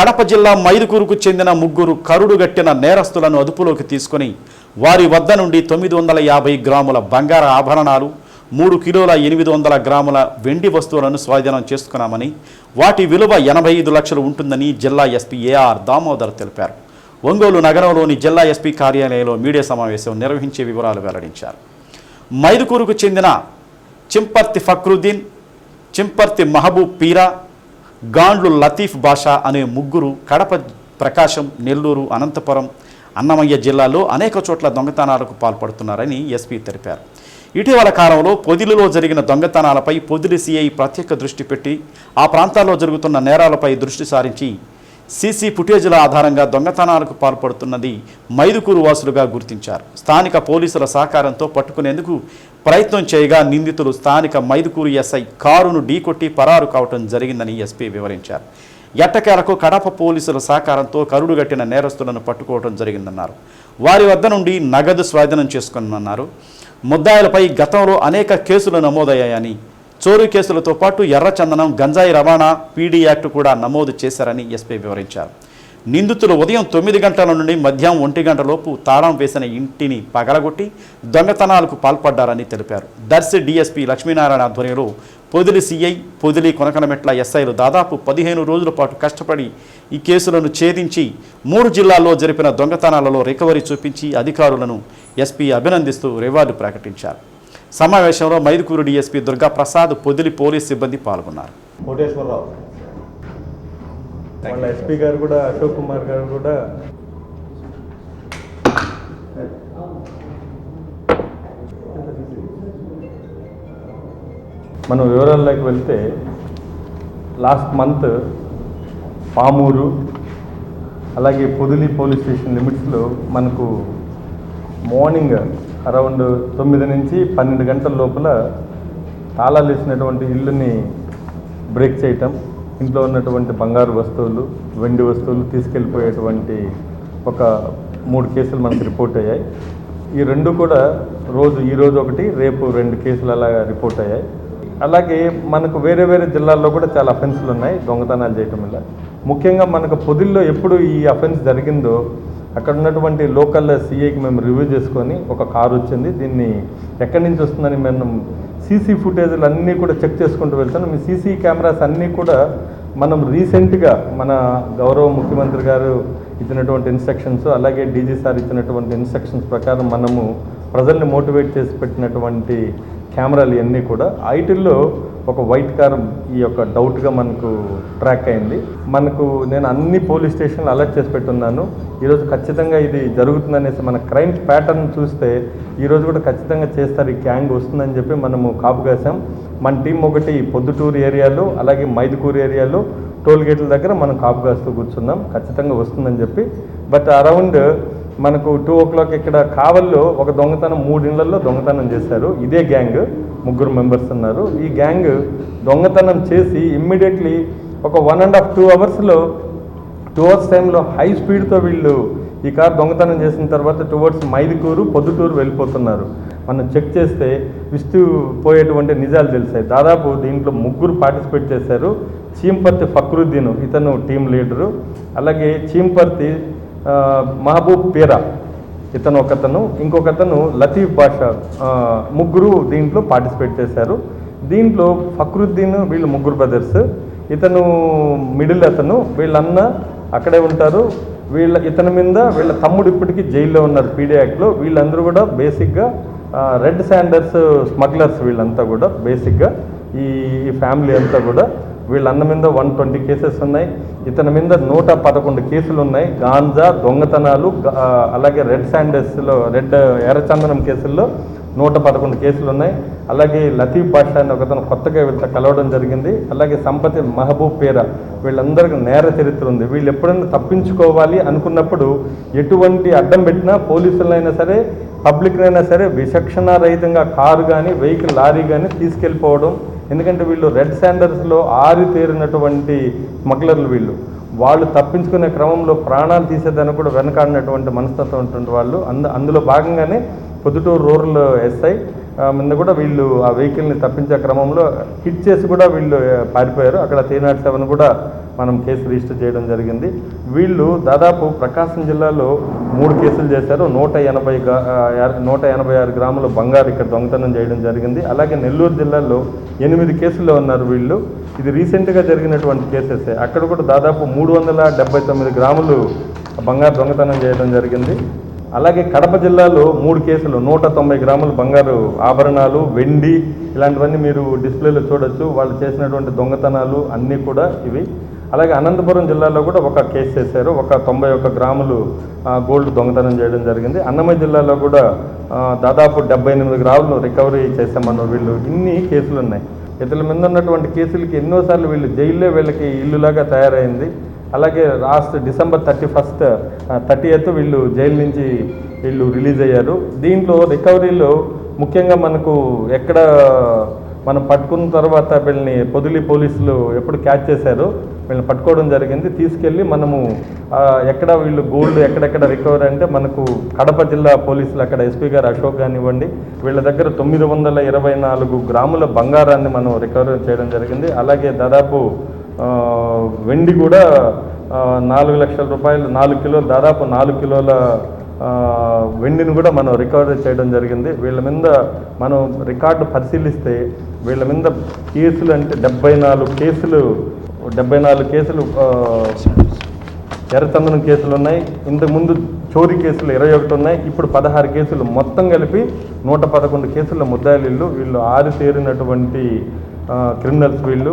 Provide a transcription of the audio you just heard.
కడప జిల్లా మైదుకూరుకు చెందిన ముగ్గురు కరుడుగట్టిన నేరస్తులను అదుపులోకి తీసుకుని వారి వద్ద నుండి తొమ్మిది వందల యాభై గ్రాముల బంగార ఆభరణాలు మూడు కిలోల ఎనిమిది వందల గ్రాముల వెండి వస్తువులను స్వాధీనం చేసుకున్నామని వాటి విలువ ఎనభై ఐదు లక్షలు ఉంటుందని జిల్లా ఎస్పీ ఏఆర్ దామోదర్ తెలిపారు. ఒంగోలు నగరంలోని జిల్లా ఎస్పీ కార్యాలయంలో మీడియా సమావేశం నిర్వహించే వివరాలు వెల్లడించారు. మైదుకూరుకు చెందిన చింపర్తి ఫక్రుద్దీన్ చింపర్తి మహబూబ్ పీరా గాండ్లు లతీఫ్ బాషా అనే ముగ్గురు కడప ప్రకాశం నెల్లూరు అనంతపురం అన్నమయ్య జిల్లాలో అనేక చోట్ల దొంగతనాలకు పాల్పడుతున్నారని ఎస్పీ తెలిపారు. ఇటీవల కాలంలో పొదిలిలో జరిగిన దొంగతనాలపై పొదిలి సిఐ ప్రత్యేక దృష్టి పెట్టి ఆ ప్రాంతాల్లో జరుగుతున్న నేరాలపై దృష్టి సారించి సీసీ ఫుటేజీల ఆధారంగా దొంగతనాలకు పాల్పడుతున్నది మైదుకూరు వాసులుగా గుర్తించారు. స్థానిక పోలీసుల సహకారంతో పట్టుకునేందుకు ప్రయత్నం చేయగా నిందితులు స్థానిక మైదుకూరు ఎస్ఐ కారును ఢీకొట్టి పరారు కావటం జరిగిందని ఎస్పీ వివరించారు. ఎట్టకేలకు కడప పోలీసుల సహకారంతో కరుడుగట్టిన నేరస్తులను పట్టుకోవడం జరిగిందన్నారు. వారి వద్ద నుండి నగదు స్వాధీనం చేసుకున్నారు ముద్దాయిలపై గతంలో అనేక కేసులు నమోదయ్యాయని చోరీ కేసులతో పాటు ఎర్రచందనం గంజాయి రవాణా పీడీ యాక్ట్ కూడా నమోదు చేశారని ఎస్పీ వివరించారు. నిందితులు ఉదయం తొమ్మిది గంటల నుండి మధ్యాహ్నం ఒంటి గంటలోపు తాళం వేసిన ఇంటిని పగలగొట్టి దొంగతనాలకు పాల్పడ్డారని తెలిపారు. దర్శి డీఎస్పీ లక్ష్మీనారాయణ ఆధ్వర్యంలో పొదిలి సిఐ పొదిలి కొనకనమెట్ల ఎస్ఐలు దాదాపు పదిహేను రోజుల పాటు కష్టపడి ఈ కేసులను ఛేదించి మూడు జిల్లాల్లో జరిపిన దొంగతనాలలో రికవరీ చూపించి అధికారులను ఎస్పీ అభినందిస్తూ రివార్డు ప్రకటించారు. సమావేశంలో మైదుకూరు డీఎస్పీ దుర్గా ప్రసాద్ పొదిలి పోలీస్ సిబ్బంది పాల్గొన్నారు. కోటేశ్వరరావు. వాళ్ళ ఎస్పీ గారు కూడా అశోక్ కుమార్ గారు కూడా. మనం వివరాల్లోకి వెళ్తే లాస్ట్ మంత్ పామూరు అలాగే పొదిలి పోలీస్ స్టేషన్ లిమిట్స్లో మనకు మార్నింగ్ అరౌండ్ తొమ్మిది నుంచి పన్నెండు గంటల లోపల తాళాలు వేసినటువంటి ఇల్లుని బ్రేక్ చేయటం ఇంట్లో ఉన్నటువంటి బంగారు వస్తువులు వెండి వస్తువులు తీసుకెళ్ళిపోయేటువంటి ఒక మూడు కేసులు మనకు రిపోర్ట్ అయ్యాయి. ఈ రెండు కూడా రోజు ఈరోజు ఒకటి రేపు రెండు కేసులు అలా రిపోర్ట్ అయ్యాయి. అలాగే మనకు వేరే వేరే జిల్లాల్లో కూడా చాలా అఫెన్స్లు ఉన్నాయి దొంగతనాలు చేయటం వల్ల. ముఖ్యంగా మనకు పొదిల్లో ఎప్పుడు ఈ అఫెన్స్ జరిగిందో అక్కడ ఉన్నటువంటి లోకల్ సీఏకి మేము రివ్యూ చేసుకొని ఒక కారు వచ్చింది. దీన్ని ఎక్కడి నుంచి వస్తుందని మేము సీసీ ఫుటేజ్లు అన్నీ కూడా చెక్ చేసుకుంటూ వెళ్తాను. మీ సీసీ కెమెరాస్ అన్నీ కూడా మనం రీసెంట్గా మన గౌరవ ముఖ్యమంత్రి గారు ఇచ్చినటువంటి ఇన్స్ట్రక్షన్స్ అలాగే డీజీ సార్ ఇచ్చినటువంటి ఇన్స్ట్రక్షన్స్ ప్రకారం మనము ప్రజల్ని మోటివేట్ చేసి పెట్టినటువంటి కెమెరాలు ఇవన్నీ కూడా. ఐటీల్లో ఒక వైట్ కార్ ఈ యొక్క డౌట్గా మనకు ట్రాక్ అయింది. మనకు నేను అన్ని పోలీస్ స్టేషన్లు అలర్ట్ చేసి పెట్టున్నాను. ఈరోజు ఖచ్చితంగా ఇది జరుగుతుందనేసి మన క్రైమ్ ప్యాటర్న్ చూస్తే ఈరోజు కూడా ఖచ్చితంగా చేస్తారు. ఈ గ్యాంగ్ వస్తుందని చెప్పి మనము కాపు కాసాం. మన టీం ఒకటి పొద్దుటూరు ఏరియాలో అలాగే మైదుకూరు ఏరియాలో టోల్ గేట్ల దగ్గర మనం కాపు కాస్తూ కూర్చున్నాం. ఖచ్చితంగా వస్తుందని చెప్పి. బట్ అరౌండ్ మనకు టూ ఓ క్లాక్ ఇక్కడ కావల్లో ఒక దొంగతనం మూడిళ్ళలో దొంగతనం చేశారు. ఇదే గ్యాంగ్ ముగ్గురు మెంబర్స్ ఉన్నారు. ఈ గ్యాంగ్ దొంగతనం చేసి ఇమ్మీడియట్లీ ఒక వన్ అండ్ హాఫ్ టూ అవర్స్లో టూ అవర్స్ టైంలో హై స్పీడ్తో వీళ్ళు ఈ కార్ దొంగతనం చేసిన తర్వాత టువర్డ్స్ మైదుకూరు పొద్దుటూరు వెళ్ళిపోతున్నారు. మనం చెక్ చేస్తే విస్తూ పోయేటువంటి నిజాలు తెలిసాయి. దాదాపు దీంట్లో ముగ్గురు పార్టిసిపేట్ చేశారు. చీంపర్తి ఫక్రుద్దీన్ ఇతను టీం లీడరు అలాగే చీంపర్తి మహబూబ్ పేరా. ఇతను ఒకతను ఇంకొకతను లతీఫ్ బాషా. ముగ్గురు దీంట్లో పార్టిసిపేట్ చేశారు. దీంట్లో ఫక్రుద్దీన్ వీళ్ళు ముగ్గురు బ్రదర్స్. ఇతను మిడిల్ అతను. వీళ్ళన్న అక్కడే ఉంటారు. వీళ్ళ ఇతని మీద వీళ్ళ తమ్ముడు ఇప్పటికీ జైల్లో ఉన్నారు పీడీ యాక్ట్లో వీళ్ళందరూ కూడా బేసిక్గా రెడ్ శాండర్స్ స్మగ్లర్స్ వీళ్ళంతా కూడా బేసిక్గా ఈ ఫ్యామిలీ అంతా కూడా. వీళ్ళ అన్న మీద వన్ ట్వంటీ కేసెస్ ఉన్నాయి. ఇతని మీద నూట పదకొండు కేసులు ఉన్నాయి గాంజా దొంగతనాలు అలాగే రెడ్ శాండెస్లో రెడ్ ఎర్రచందనం కేసుల్లో నూట పదకొండు కేసులు ఉన్నాయి అలాగే లతీఫ్ బాషా అని ఒకతను కొత్తగా వీళ్ళతో కలవడం జరిగింది. అలాగే సంపతి మహబూబ్ పేర వీళ్ళందరికీ నేర చరిత్ర ఉంది. వీళ్ళు ఎప్పుడైనా తప్పించుకోవాలి అనుకున్నప్పుడు ఎటువంటి అడ్డం పెట్టినా పోలీసులైనా సరే పబ్లిక్నైనా సరే విచక్షణారహితంగా కారు కానీ వెహికల్ లారీ కానీ తీసుకెళ్ళిపోవడం ఎందుకంటే వీళ్ళు రెడ్ శాండర్స్లో ఆరితేరినటువంటి స్మగ్లర్లు వీళ్ళు. వాళ్ళు తప్పించుకునే క్రమంలో ప్రాణాలు తీసేదానికి కూడా వెనకాడినటువంటి మనస్తత్వం ఉన్నటువంటి వాళ్ళు. అందు అందులో భాగంగానే పొద్దుటూరు రూరల్ ఎస్ఐ ఆ, మీద కూడా వీళ్ళు ఆ వెహికల్ని తప్పించే క్రమంలో హిట్ చేసి కూడా వీళ్ళు పారిపోయారు. అక్కడ త్రీ నాట్ సెవెన్ కూడా మనం కేసు రిజిస్టర్ చేయడం జరిగింది. వీళ్ళు దాదాపు ప్రకాశం జిల్లాలో మూడు కేసులు చేశారు. నూట ఎనభై నూట ఎనభై ఆరు గ్రాముల బంగారు ఇక్కడ దొంగతనం చేయడం జరిగింది. అలాగే నెల్లూరు జిల్లాలో ఎనిమిది కేసుల్లో ఉన్నారు వీళ్ళు. ఇది రీసెంట్గా జరిగినటువంటి కేసెస్. అక్కడ కూడా దాదాపు మూడు వందల డెబ్బై తొమ్మిది గ్రాములు బంగారు దొంగతనం చేయడం జరిగింది. అలాగే కడప జిల్లాలో మూడు కేసులు నూట తొంభై గ్రాముల బంగారు ఆభరణాలు వెండి ఇలాంటివన్నీ మీరు డిస్ప్లేలో చూడొచ్చు. వాళ్ళు చేసినటువంటి దొంగతనాలు అన్నీ కూడా ఇవి. అలాగే అనంతపురం జిల్లాలో కూడా ఒక కేసు చేశారు. ఒక తొంభై ఒక్క గ్రాములు గోల్డ్ దొంగతనం చేయడం జరిగింది. అన్నమయ్య జిల్లాలో కూడా దాదాపు డెబ్బై ఎనిమిది గ్రాములు రికవరీ చేశామన్న వీళ్ళు. ఇన్ని కేసులు ఉన్నాయి. ఇతరుల మీద ఉన్నటువంటి కేసులకి ఎన్నోసార్లు వీళ్ళు జైల్లో వీళ్ళకి ఇల్లులాగా తయారైంది. అలాగే last December thirty first thirty eighth వీళ్ళు జైలు నుంచి వీళ్ళు రిలీజ్ అయ్యారు. దీంట్లో రికవరీలో ముఖ్యంగా మనకు ఎక్కడ మనం పట్టుకున్న తర్వాత వీళ్ళని పొదిలి పోలీసులు ఎప్పుడు క్యాచ్ చేశారు. వీళ్ళని పట్టుకోవడం జరిగింది. తీసుకెళ్ళి మనము ఎక్కడ వీళ్ళు గోల్డ్ ఎక్కడెక్కడ రికవర్ అంటే మనకు కడప జిల్లా పోలీసులు అక్కడ ఎస్పీ గారు అశోక్ కానివ్వండి వీళ్ళ దగ్గర తొమ్మిది వందల ఇరవై నాలుగు గ్రాముల బంగారాన్ని మనం రికవర్ చేయడం జరిగింది. అలాగే దాదాపు వెండి కూడా నాలుగు లక్షల రూపాయలు నాలుగు కిలోలు దాదాపు నాలుగు కిలోల వెండిని కూడా మనం రికవరీ చేయడం జరిగింది. వీళ్ళ మీద మనం రికార్డు పరిశీలిస్తే వీళ్ళ మీద కేసులు అంటే డెబ్బై నాలుగు కేసులు డెబ్బై నాలుగు కేసులు ఆ, ఎర్రచందనం కేసులు ఉన్నాయి. ఇంతకుముందు చోరీ కేసులు ఇరవై ఒకటి ఉన్నాయి. ఇప్పుడు పదహారు కేసులు మొత్తం కలిపి నూట పదకొండు కేసుల ముద్దాయిలు వీళ్ళు ఆరు తేరినటువంటి క్రిమినల్స్ వీళ్ళు.